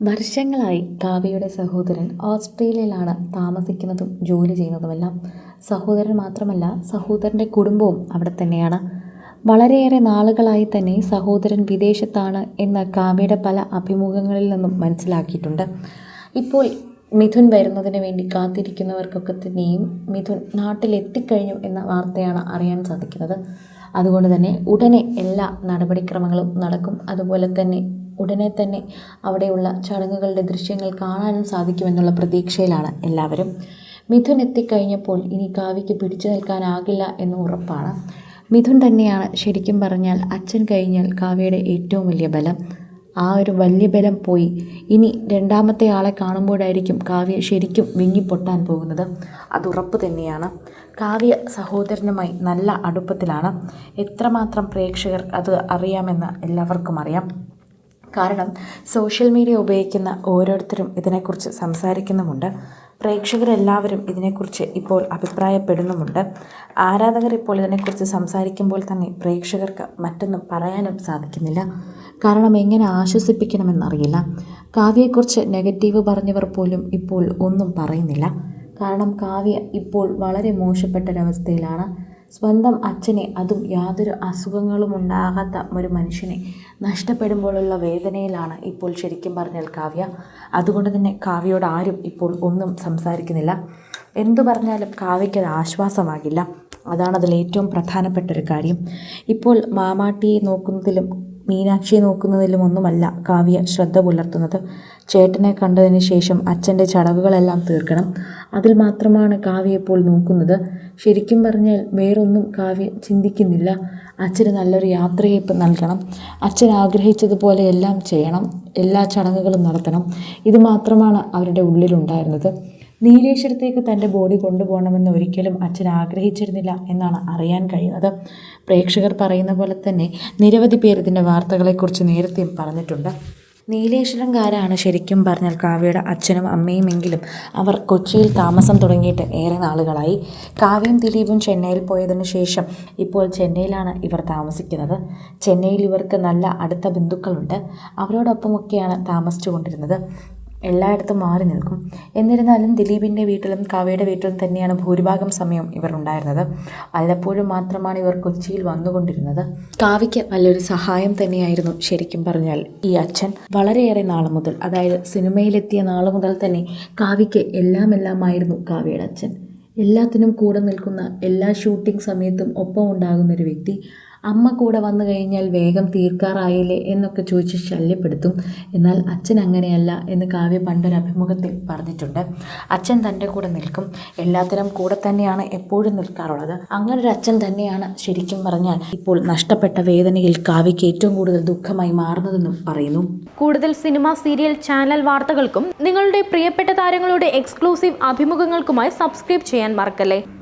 വർഷങ്ങളായി കാവ്യയുടെ സഹോദരൻ ഓസ്ട്രേലിയയിലാണ് താമസിക്കുന്നതും ജോലി ചെയ്യുന്നതുമെല്ലാം. സഹോദരൻ മാത്രമല്ല സഹോദരന്റെ കുടുംബവും അവിടെ തന്നെയാണ്. വളരെയേറെ നാളുകളായി തന്നെ സഹോദരൻ വിദേശത്താണ് എന്ന് കാവ്യയുടെ പല അഭിമുഖങ്ങളിൽ നിന്നും മനസ്സിലാക്കിയിട്ടുണ്ട്. ഇപ്പോൾ മിഥുൻ വരുന്നതിന് വേണ്ടി കാത്തിരിക്കുന്നവർക്കൊക്കെ തന്നെയും മിഥുൻ നാട്ടിലെത്തിക്കഴിഞ്ഞു എന്ന വാർത്തയാണ് അറിയാൻ സാധിക്കുന്നത്. അതുകൊണ്ട് തന്നെ ഉടനെ എല്ലാ നടപടിക്രമങ്ങളും നടക്കും. അതുപോലെ തന്നെ ഉടനെ തന്നെ അവിടെയുള്ള ചടങ്ങുകളുടെ ദൃശ്യങ്ങൾ കാണാനും സാധിക്കുമെന്നുള്ള പ്രതീക്ഷയിലാണ് എല്ലാവരും. മിഥുൻ എത്തിക്കഴിഞ്ഞപ്പോൾ ഇനി കാവ്യയ്ക്ക് പിടിച്ചു നിൽക്കാനാകില്ല എന്ന് ഉറപ്പാണ്. മിഥുൻ തന്നെയാണ് ശരിക്കും പറഞ്ഞാൽ അച്ഛൻ കഴിഞ്ഞാൽ കാവ്യയുടെ ഏറ്റവും വലിയ ബലം. ആ ഒരു വലിയ ബലം പോയി. ഇനി രണ്ടാമത്തെ ആളെ കാണുമ്പോഴായിരിക്കും കാവ്യ ശരിക്കും വിങ്ങിപ്പൊട്ടാൻ പോകുന്നത്. അത് ഉറപ്പ് തന്നെയാണ്. കാവ്യ സഹോദരനുമായി നല്ല അടുപ്പത്തിലാണ്. എത്രമാത്രം പ്രേക്ഷകർ അത് അറിയാമെന്ന് എല്ലാവർക്കും അറിയാം. കാരണം സോഷ്യൽ മീഡിയ ഉപയോഗിക്കുന്ന ഓരോരുത്തരും ഇതിനെക്കുറിച്ച് സംസാരിക്കുന്നുമുണ്ട്. പ്രേക്ഷകരെല്ലാവരും ഇതിനെക്കുറിച്ച് ഇപ്പോൾ അഭിപ്രായപ്പെടുന്നുമുണ്ട്. ആരാധകർ ഇപ്പോൾ ഇതിനെക്കുറിച്ച് സംസാരിക്കുമ്പോൾ തന്നെ പ്രേക്ഷകർക്ക് മറ്റൊന്നും പറയാനും സാധിക്കുന്നില്ല. കാരണം എങ്ങനെ ആശ്വസിപ്പിക്കണമെന്നറിയില്ല. കാവ്യയെക്കുറിച്ച് നെഗറ്റീവ് പറഞ്ഞവർ പോലും ഇപ്പോൾ ഒന്നും പറയുന്നില്ല. കാരണം കാവ്യ ഇപ്പോൾ വളരെ മോശപ്പെട്ടൊരവസ്ഥയിലാണ്. സ്വന്തം അച്ഛനെ അതും യാതൊരു അസുഖങ്ങളും ഉണ്ടാകാത്ത ഒരു മനുഷ്യനെ നഷ്ടപ്പെടുമ്പോഴുള്ള വേദനയിലാണ് ഇപ്പോൾ ശരിക്കും പറഞ്ഞാൽ കാവ്യ. അതുകൊണ്ട് തന്നെ കാവ്യയോട് ആരും ഇപ്പോൾ ഒന്നും സംസാരിക്കുന്നില്ല. എന്തു പറഞ്ഞാലും കാവ്യയ്ക്കത് ആശ്വാസമാകില്ല. അതാണ് അതിൽ ഏറ്റവും പ്രധാനപ്പെട്ട ഒരു കാര്യം. ഇപ്പോൾ മാമാട്ടിയെ നോക്കുന്നതിലും മീനാക്ഷിയെ നോക്കുന്നതിലും ഒന്നുമല്ല കാവ്യ ശ്രദ്ധ പുലർത്തുന്നത്. ചേട്ടനെ കണ്ടതിന് ശേഷം അച്ഛന്റെ ചടങ്ങുകളെല്ലാം തീർക്കണം. അതിൽ മാത്രമാണ് കാവ്യ ഇപ്പോൾ നോക്കുന്നത്. ശരിക്കും പറഞ്ഞാൽ വേറൊന്നും കാവ്യ ചിന്തിക്കുന്നില്ല. അച്ഛന് നല്ലൊരു യാത്രയയപ്പ് നൽകണം. അച്ഛൻ ആഗ്രഹിച്ചതുപോലെ എല്ലാം ചെയ്യണം. എല്ലാ ചടങ്ങുകളും നടത്തണം. ഇത് മാത്രമാണ് അവരുടെ ഉള്ളിലുണ്ടായിരുന്നത്. നീലേശ്വരത്തേക്ക് തന്റെ ബോഡി കൊണ്ടുപോകണമെന്ന് ഒരിക്കലും അച്ഛൻ ആഗ്രഹിച്ചിരുന്നില്ല എന്നാണ് അറിയാൻ കഴിയുന്നത്. പ്രേക്ഷകർ പറയുന്ന പോലെ തന്നെ നിരവധി പേർ ഇതിന്റെ വാർത്തകളെക്കുറിച്ച് നേരത്തെയും പറഞ്ഞിട്ടുണ്ട്. നീലേശ്വരംകാരാണ് ശരിക്കും പറഞ്ഞാൽ കാവ്യയുടെ അച്ഛനും അമ്മയുമെങ്കിലും അവർ കൊച്ചിയിൽ താമസം തുടങ്ങിയിട്ട് ഏറെ നാളുകളായി. കാവ്യയും ദിലീപും ചെന്നൈയിൽ പോയതിനു ശേഷം ഇപ്പോൾ ചെന്നൈയിലാണ് ഇവർ താമസിക്കുന്നത്. ചെന്നൈയിൽ ഇവർക്ക് നല്ല അടുത്ത ബന്ധുക്കളുണ്ട്. അവരോടൊപ്പമൊക്കെയാണ് താമസിച്ചു കൊണ്ടിരുന്നത് എല്ലായിടത്തും മാറി നിൽക്കും. എന്നിരുന്നാലും ദിലീപിന്റെ വീട്ടിലും കാവ്യയുടെ വീട്ടിലും തന്നെയാണ് ഭൂരിഭാഗം സമയം ഇവർ ഉണ്ടായിരുന്നത്. വല്ലപ്പോഴും മാത്രമാണ് ഇവർ കൊച്ചിയിൽ വന്നുകൊണ്ടിരുന്നത്. കാവ്യയ്ക്ക് നല്ലൊരു സഹായം തന്നെയായിരുന്നു ശരിക്കും പറഞ്ഞാൽ ഈ അച്ഛൻ. വളരെയേറെ നാൾ മുതൽ അതായത് സിനിമയിലെത്തിയ നാൾ മുതൽ തന്നെ കാവ്യയ്ക്ക് എല്ലാം എല്ലാമായിരുന്നു കാവ്യയുടെ അച്ഛൻ. എല്ലാത്തിനും കൂടെ നിൽക്കുന്ന എല്ലാ ഷൂട്ടിംഗ് സമയത്തും ഒപ്പം ഉണ്ടാകുന്ന ഒരു വ്യക്തി. അമ്മ കൂടെ വന്നു കഴിഞ്ഞാൽ വേഗം തീർക്കാറായില്ലേ എന്നൊക്കെ ചോദിച്ച് ശല്യപ്പെടുത്തും. എന്നാൽ അച്ഛൻ അങ്ങനെയല്ല എന്ന് കാവ്യ പണ്ടൊരു അഭിമുഖത്തിൽ പറഞ്ഞിട്ടുണ്ട്. അച്ഛൻ തന്റെ കൂടെ നിൽക്കും. എല്ലാത്തിനും കൂടെ തന്നെയാണ് എപ്പോഴും നിൽക്കാറുള്ളത്. അങ്ങനെ ഒരു അച്ഛൻ തന്നെയാണ് ശരിക്കും പറഞ്ഞാൽ ഇപ്പോൾ നഷ്ടപ്പെട്ട വേദനയിൽ കാവ്യയ്ക്ക് ഏറ്റവും കൂടുതൽ ദുഃഖമായി മാറുന്നതെന്നും പറയുന്നു. കൂടുതൽ സിനിമ സീരിയൽ ചാനൽ വാർത്തകൾക്കും നിങ്ങളുടെ പ്രിയപ്പെട്ട താരങ്ങളുടെ എക്സ്ക്ലൂസീവ് അഭിമുഖങ്ങൾക്കുമായി സബ്സ്ക്രൈബ് ചെയ്യാൻ മറക്കല്ലേ?